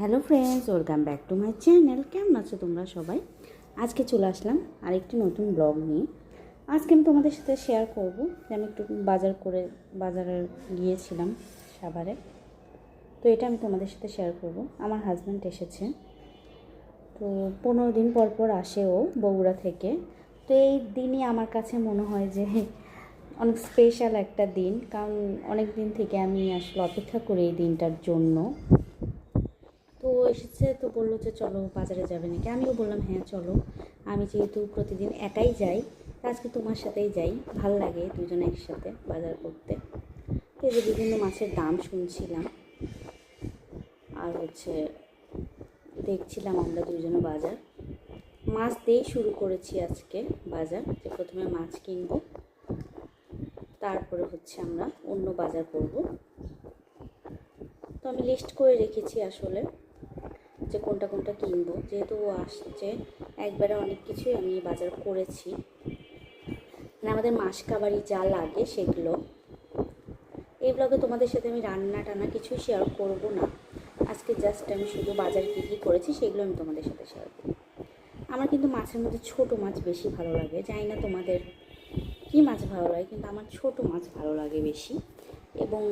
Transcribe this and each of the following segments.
Hello friends, welcome back to my channel. কেমন আছো তোমরা সবাই? আজকে চলে আসলাম আরেকটি নতুন ব্লগ নিয়ে। আজকে আমি তোমাদের সাথে শেয়ার করব যে আমি একটু বাজার করে, বাজারে গিয়েছিলাম সাভারে। তো এটা আমি তোমাদের সাথে শেয়ার করব। আমার হাজব্যান্ড এসেছে। তো পনেরো দিন পর পর আসে ও বগুড়া থেকে। তো এই দিনই আমার কাছে মনে হয় যে অনেক স্পেশাল একটা দিন। কারণ অনেক দিন থেকে আমি আসলে অপেক্ষা করি এই দিনটার জন্য। এসেছে তো বলল যে চলো বাজারে যাবে নাকি। আমিও বললাম হ্যাঁ চলো। আমি যেহেতু প্রতিদিন একাই যাই আজকে তোমার সাথেই যাই। ভালো লাগে দুজনে একসাথে বাজার করতে। তো যে বিভিন্ন মাছের দাম শুনছিলাম। আর হচ্ছে দেখছিলাম আমরা দুজনে বাজার। মাছ দিয়েই শুরু করেছি আজকে বাজার, যে প্রথমে মাছ কিনবো, তারপরে হচ্ছে আমরা অন্য বাজার করব। তো আমি লিস্ট করে রেখেছি আসলে। যে কোনটা কোনটা কিনবো, যেহেতু ও আসছে, একবারে অনেক কিছুই আমি বাজার করেছি। মানে আমাদের মাসকাবারি যা লাগে সেগুলো। এই ব্লগে তোমাদের সাথে আমি রান্না টানা কিছু শেয়ার করব না। আজকে জাস্ট আমি শুধু বাজার কী কী করেছি সেগুলো আমি তোমাদের সাথে শেয়ার করব। আমার কিন্তু মাছের মধ্যে ছোট মাছ বেশি ভালো লাগে। জানি না তোমাদের কী মাছ ভালো লাগে, কিন্তু আমার ছোট মাছ ভালো লাগে বেশি। এবং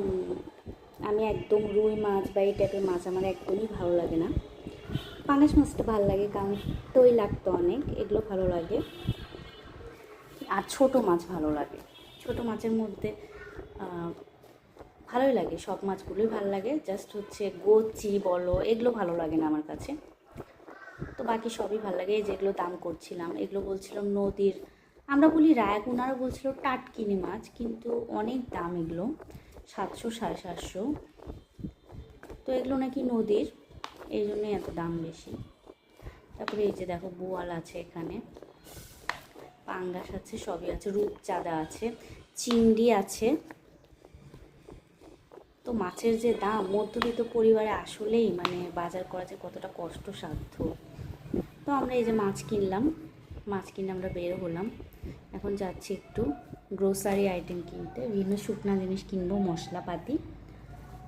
আমি একদম রুই মাছ বা এই টাইপের মাছ আমার একদমই ভালো লাগে না। পাঙাশ মাছটা ভালো লাগে কারণ তৈ লাগতো অনেক, এগুলো ভালো লাগে। আর ছোট মাছ ভালো লাগে। ছোট মাছের মধ্যে ভালোই লাগে, সব মাছগুলোই ভালো লাগে। জাস্ট হচ্ছে গোচি বলো, এগুলো ভালো লাগে না আমার কাছে। তো বাকি সবই ভালো লাগে, এই যেগুলো দাম করছিলাম, এগুলো বলছিলাম নদীর, আমরা বলি রায়ক ওনারা বলছিল টাটকিনি মাছ, কিন্তু অনেক দাম এগুলো, সাতশো, সাড়ে সাতশো। তো এগুলো নাকি নদীর। এই জন্যই এত দাম বেশি। তারপরে এই যে দেখো বোয়াল আছে এখানে। পাঙ্গাস আছে, সবই আছে, রূপচাঁদা আছে, চিংড়ি আছে। তো মাছের যে দাম, মধ্যবিত্ত পরিবারে আসলেই মানে বাজার করা যে কতটা কষ্টসাধ্য। তো আমরা এই যে মাছ কিনলাম, মাছ কিনে আমরা বের হলাম। এখন যাচ্ছি একটু গ্রোসারি আইটেম কিনতে। বিভিন্ন শুকনা জিনিস কিনবো, মশলাপাতি,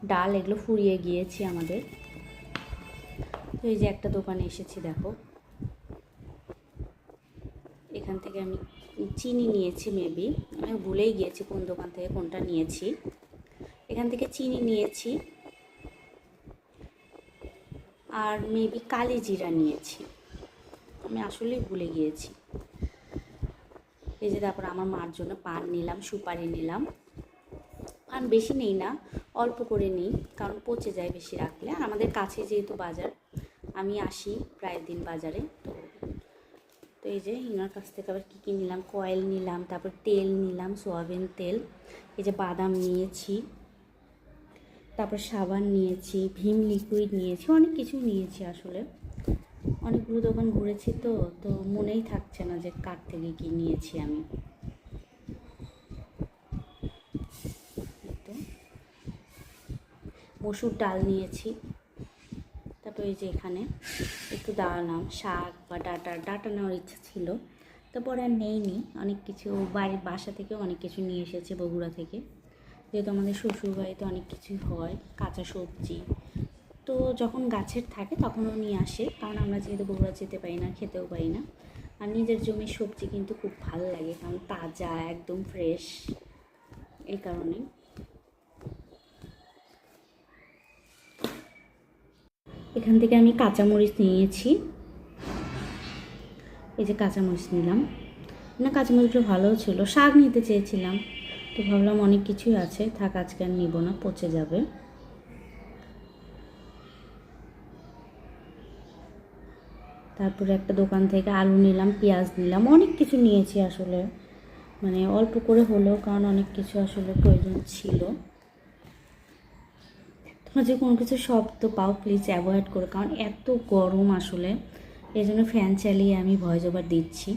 ডাল এগুলো ফুরিয়ে গিয়েছি আমাদের। তো এই যে একটা দোকানে এসেছি, দেখো। এখান থেকে আমি চিনি নিয়েছি মেবি আমি ভুলেই গিয়েছি কোন দোকান থেকে কোনটা নিয়েছি। এখান থেকে চিনি নিয়েছি। আর মেবি কালি জিরা নিয়েছি। আমি আসলেই ভুলে গিয়েছি। এই যে তারপর আমার মার জন্য পান নিলাম, সুপারি নিলাম। পান বেশি নেই না, অল্প করে নিই, কারণ পচে যায় বেশি রাখলে। আর আমাদের কাছে যেহেতু বাজার আমি আসি প্রায় দিন বাজারে। তো তো এই যে ইনার কাছ থেকে আবার কী কী নিলাম? কয়েল নিলাম, তারপর তেল নিলাম, সোয়াবিন তেল, এই যে বাদাম নিয়েছি, তারপর সাবান নিয়েছি, ভীম লিকুইড নিয়েছি, অনেক কিছু নিয়েছি আসলে। অনেকগুলো দোকান ঘুরেছি তো তো মনেই থাকছে না যে কার থেকে কী নিয়েছি আমি। মসুর ডাল নিয়েছি। তারপর এই যে এখানে, একটু দাঁড়ালাম, শাক বা ডাটা ডাটা নেওয়ার ইচ্ছা ছিল। তারপরে আর নেইনি, অনেক কিছু বাড়ির বাসা থেকে অনেক কিছু নিয়ে এসেছে বগুড়া থেকে। যেহেতু আমাদের শ্বশুরবাড়িতে অনেক কিছুই হয়, কাঁচা সবজি। তো যখন গাছের থাকে তখনও নিয়ে আসে, কারণ আমরা যেহেতু বগুড়া যেতে পারি না, খেতেও পারি না। আর নিজের জমির সবজি কিন্তু খুব ভালো লাগে, কারণ তাজা, একদম ফ্রেশ এই কারণেই এখান থেকে আমি কাঁচামরিচ নিয়েছি। এই যে কাঁচামরিচ নিলাম। না কাঁচামরিচগুলো ভালোও ছিল। শাক নিতে চেয়েছিলাম। তো ভাবলাম অনেক কিছুই আছে। থাক, আজকে আর নিব না, পচে যাবে। তারপরে একটা দোকান থেকে আলু নিলাম, পেঁয়াজ নিলাম। অনেক কিছু নিয়েছি আসলে। মানে অল্প করে হলেও, কারণ অনেক কিছু আসলে প্রয়োজন ছিল। যে কোনো কিছু শব্দ পাও প্লিজ অ্যাভয়েড করো। কারণ এত গরম আসলে, এই জন্য ফ্যান চালিয়ে আমি ভয়েস ওভার দিচ্ছি।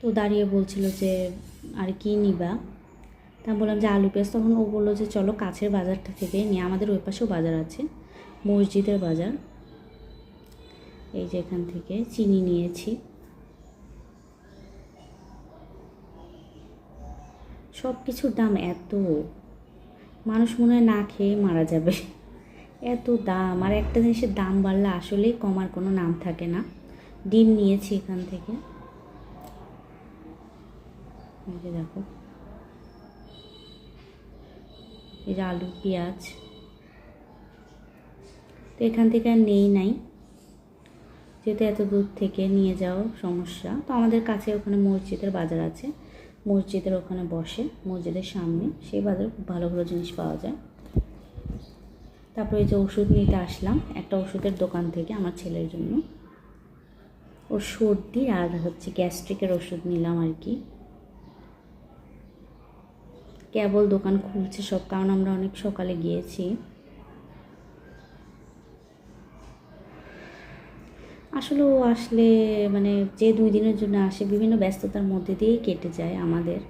তো দাঁড়িয়ে বলছিল যে, আর কি নিবা? তা বললাম যে, আলু পেঁয়াজ। তখন ও বলল যে, চলো কাছের বাজারটা থেকে নিয়ে, আমাদের ওই পাশেও বাজার আছে, মসজিদের বাজার। এই যে এখান থেকে চিনি নিয়েছি। সব কিছুর দাম এত। মানুষ মনে হয় না খেয়ে মারা যাবে। এত দাম, আর একটা জিনিসের দাম বাড়লে আসলেই কমার কোনো নাম থাকে না। ডিম নিয়েছি এখান থেকে। দেখো। এই যে আলু, পেঁয়াজ। তো এখান থেকে আর নেই নাই। যেহেতু এত দূর থেকে নিয়ে যাও, সমস্যা। তো আমাদের কাছে ওখানে মসজিদের বাজার আছে। মসজিদের ওখানে বসে, মসজিদের সামনে, সেই বাজারে খুব ভালো ভালো জিনিস পাওয়া যায়। তারপরে এই যে ওষুধ নিতে আসলাম, একটা ওষুধের দোকান থেকে আমার ছেলের জন্য। ওর সর্দি আর হচ্ছে গ্যাস্ট্রিকের ওষুধ নিলাম আর কি। কেবল দোকান খুলছে সব, কারণ আমরা অনেক সকালে গিয়েছি। আসলে ও আসলে মানে যে দুই দিনের জন্য আসে বিভিন্ন ব্যস্ততার মধ্যে দিয়েই কেটে যায় আমাদের।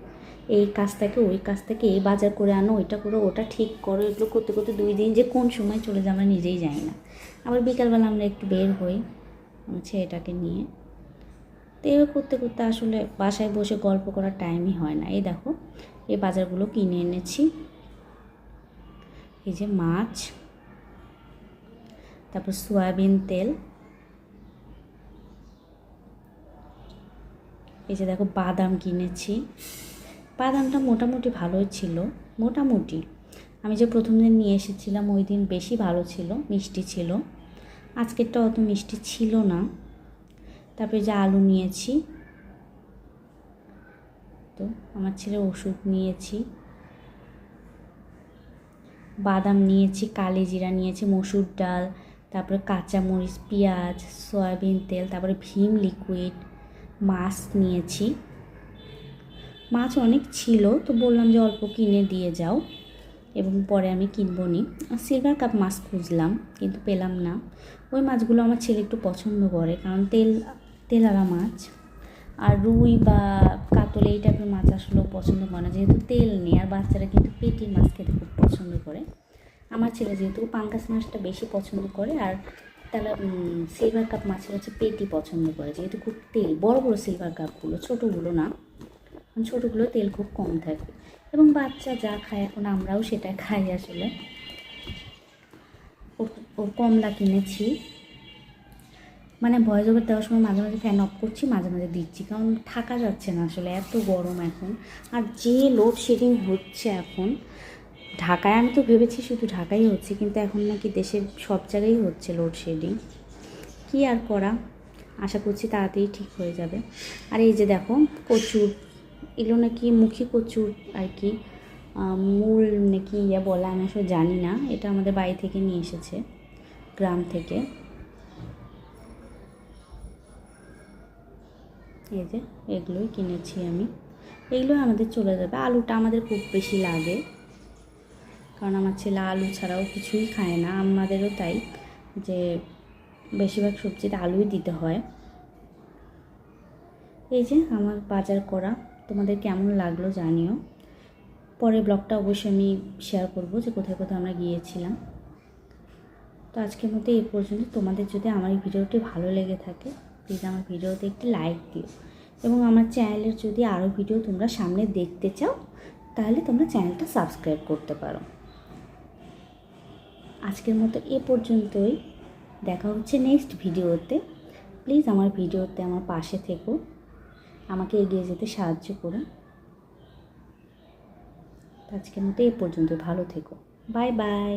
এই কাজ থেকে ওই কাজ থেকে এই বাজার করে আনো, ওইটা করো, ওটা ঠিক করো, এগুলো করতে করতে দুই দিন যে কোন সময় চলে যায় আমরা নিজেই জানি না। আবার বিকালবেলা আমরা একটু বের হই ছেলেটাকে নিয়ে। তো এভাবে করতে করতে আসলে বাসায় বসে গল্প করার টাইমই হয় না। এই দেখো, এই বাজারগুলো কিনে এনেছি। এই যে মাছ, তারপর সয়াবিন তেল। এই যে দেখো বাদাম কিনেছি। বাদামটা মোটামুটি ভালোই ছিল, মোটামুটি। আমি যে প্রথম দিন নিয়ে এসেছিলাম, ওই দিন বেশি ভালো ছিল, মিষ্টি ছিল। আজকেরটা অত মিষ্টি ছিল না। তারপরে যে আলু নিয়েছি, তো আমার ছেলে ওষুধ নিয়েছি। বাদাম নিয়েছি, কালি জিরা নিয়েছি, মসুর ডাল, তারপরে কাঁচামরিচ, পেঁয়াজ, সয়াবিন তেল, তারপরে ভীম লিকুইড মাছ নিয়েছি। মাছ অনেক ছিল, তো বললাম যে অল্প কিনে দিয়ে যাও এবং পরে আমি কিনবো নি সিলভার কাপ মাছ খুঁজলাম, কিন্তু পেলাম না। ওই মাছগুলো আমার ছেলে একটু পছন্দ করে, কারণ তেল তেলালা মাছ। আর রুই বা কাতল এই টাইপের মাছ আসলেও পছন্দ করে না, যেহেতু তেল নেই, আর বাচ্চারা কিন্তু পেটি মাছ খেতে খুব পছন্দ করে। আমার ছেলে যেহেতু পাঙ্কাস মাছটা বেশি পছন্দ করে, আর তাহলে সিলভার কাপ মাছের হচ্ছে পেটি পছন্দ করে, যেহেতু খুব তেল, বড় বড় সিলভার কাপগুলো ছোটোগুলো না। ছোটোগুলো তেল খুব কম থাকে। এবং বাচ্চা যা খায় এখন, আমরাও সেটা খাই আসলে। ওর কমলা কিনেছি। মানে ভয়েস ওভার দেওয়ার সময় মাঝে মাঝে ফ্যান অফ করছি, মাঝে মাঝে দিচ্ছি, কারণ থাকা যাচ্ছে না আসলে, এত গরম এখন। আর যে লোডশেডিং হচ্ছে এখন ঢাকায়, আমি তো ভেবেছি শুধু ঢাকাই হচ্ছে, কিন্তু এখন নাকি দেশের সব জায়গায় হচ্ছে লোডশেডিং কী আর করা? আশা করছি তাড়াতাড়ি ঠিক হয়ে যাবে। আর এই যে দেখো, কচুর, এগুলো নাকি মুখী কচুর আর কি মূল নাকি ইয়ে বলা, আমি আসলে জানি না। এটা আমাদের বাড়ি থেকে নিয়ে এসেছে, গ্রাম থেকে। এই যে, এগুলোই কিনেছি আমি। এগুলোই আমাদের চলে যাবে। আলুটা আমাদের খুব বেশি লাগে। কারণ আমার ছেলে আলু ছাড়াও কিছুই খায় না। আমাদেরও তাই যে বেশিরভাগ সবজিতে আলুই দিতে হয়। এই যে আমার বাজার করা, তোমাদের কেমন লাগল জানিও। পরে ব্লগটা অবশ্যই আমি শেয়ার করব যে কোথায় কোথায় আমরা গিয়েছিলাম। তো আজকের মতো এই পর্যন্ত। তোমাদের যদি আমার এই ভিডিওটি ভালো লেগে থাকে প্লিজ আমার ভিডিওতে একটি লাইক দিও। এবং আমার চ্যানেলের যদি আরও ভিডিও তোমরা সামনে দেখতে চাও, তাহলে তোমরা চ্যানেলটা সাবস্ক্রাইব করতে পারো। আজকের মতো এ পর্যন্তই। দেখা হচ্ছে নেক্সট ভিডিওতে। প্লিজ আমার ভিডিওতে আমার পাশে থেকো। আমাকে এগিয়ে যেতে সাহায্য করো। আজকের মতো এ পর্যন্ত ভালো থেকো। Bye bye